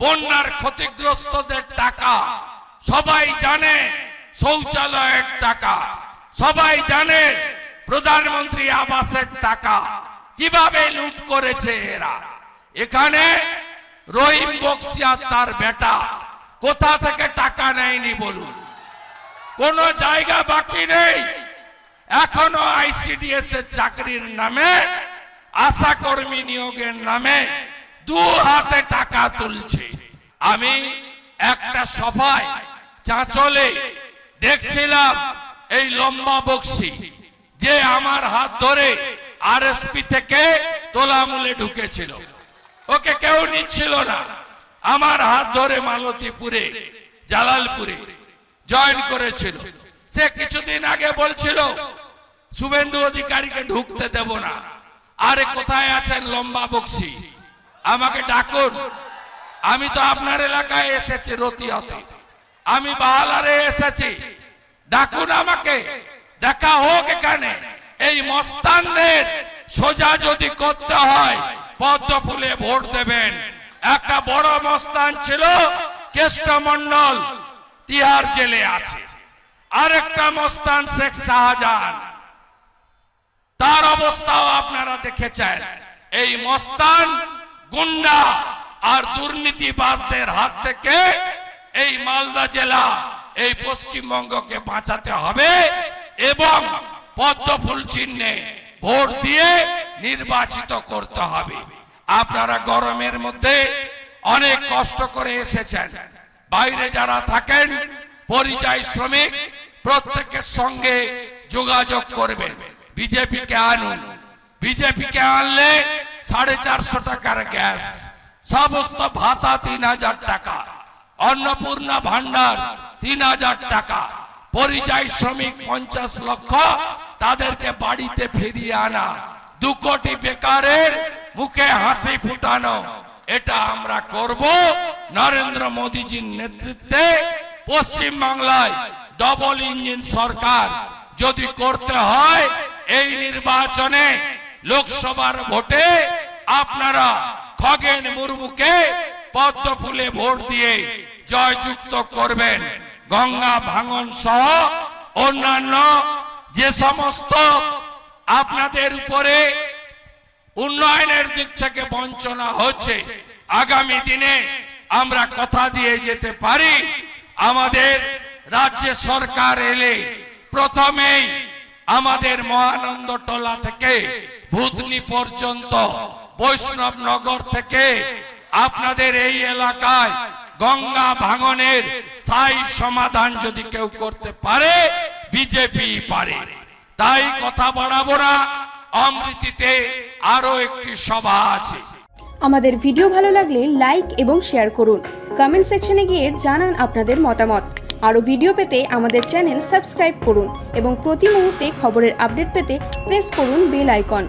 বন্যার ক্ষতিগ্রস্তদের টাকা। সবাই জানে শৌচালয়ের টাকা। সবাই জানে প্রধানমন্ত্রী আবাসের টাকা। কীভাবে লুট করেছে এরা? এখানে রহিম বক্সিয়া তার বেটা। কোথা থেকে টাকা নেয়নি বলুন? কোন জায়গা বাকি নেই। এখনও আইসিডিএস এর চাকরির নামে আশা কর্মী নিয়োগের নামে দু হাতে টাকা তুলছে। আমি একটা সভায় চাঁচলে দেখছিলাম এই লম্বা বক্সি যে আমার হাত ধরে আরএসপি থেকে তোলামূলে ঢুকেছিল। ওকে কেউ নিচ্ছিল না। আমার হাত ধরে মালতীপুরে, জালালপুরে জয়েন করেছিল। সে কিছুদিন আগে বলছিল, শুভেন্দু অধিকারীকে ঢুকতে দেব না। আরে কোথায় আছেন লম্বা বক্সি? আমাকে ডাকুন। আমি তো আপনার এলাকায় এসেছি রতিয়াতে। আমি বাহালারে এসেছি। ডাকুন আমাকে। দেখা হোক এখানে। এই মস্তানদের সোজা যদি করতে হয়, পদ্ম ফুলে ভোট দেবেন। একটা বড় মস্তান ছিল কেষ্ট মন্ডল তিহার জেলে আছে। আরেকটা মস্তান শেখ শাহজাহান। তার অবস্থাও আপনারা দেখেছেন। এই মস্তান গুন্ডা আর দুর্নীতিবাজদের হাত থেকে এই মালদা জেলা, এই পশ্চিমবঙ্গকে বাঁচাতে হবে এবং পদ্ম ফুল চিহ্নে ভোট দিয়ে নির্বাচিত করতে হবে। আপনারা গরমের মধ্যে অনেক কষ্ট করে এসেছেন। বাইরে যারা থাকেন, পরিযায়ী শ্রমিক, প্রত্যেকের সঙ্গে যোগাযোগ করবেন। বিজেপিকে আনুন। বিজেপিকে আনলে সাড়ে চারশো টাকার গ্যাস। সমস্ত ভাতা তিন হাজার টাকা। অন্নপূর্ণা ভান্ডার তিন হাজার টাকা। পরিযায়ী শ্রমিক পঞ্চাশ লক্ষ। তাদেরকে বাড়িতে ফিরিয়ে আনা। দু কোটি বেকারের মুখে হাসি ফুটানো। এটা আমরা করব নরেন্দ্র মোদীজির নেতৃত্বে। পশ্চিম বাংলায় ডবল ইঞ্জিন সরকার যদি করতে হয়, এই নির্বাচনে লোকসভার ভোটে আপনারা খগেন মুর্মুকে পদ্ম ফুলে ভোট দিয়ে জয়যুক্ত করবেন। গঙ্গা ভাঙন সহ অন্যান্য যে সমস্ত আপনাদের উপরে উন্নয়নের দিক থেকে বঞ্চনা হচ্ছে, আগামী দিনে আমরা কথা দিয়ে যেতে পারি। আমাদের রাজ্য সরকার এলে প্রথমেই আমাদের মহানন্দ টোলা থেকে ভূতনি পর্যন্ত বৈষ্ণব নগর থেকে আপনাদের এই এলাকায় গঙ্গা ভাঙনের স্থায়ী সমাধান যদি কেউ করতে পারে, বিজেপি পারে। তাই কথা বাড়াবো না, অমৃতিতে আরও একটি সভা আছে। আমাদের ভিডিও ভালো লাগলে লাইক এবং শেয়ার করুন। কমেন্ট সেকশনে গিয়ে জানান আপনাদের মতামত। আরও ভিডিও পেতে আমাদের চ্যানেল সাবস্ক্রাইব করুন এবং প্রতি মুহূর্তে খবরের আপডেট পেতে প্রেস করুন বেল আইকন।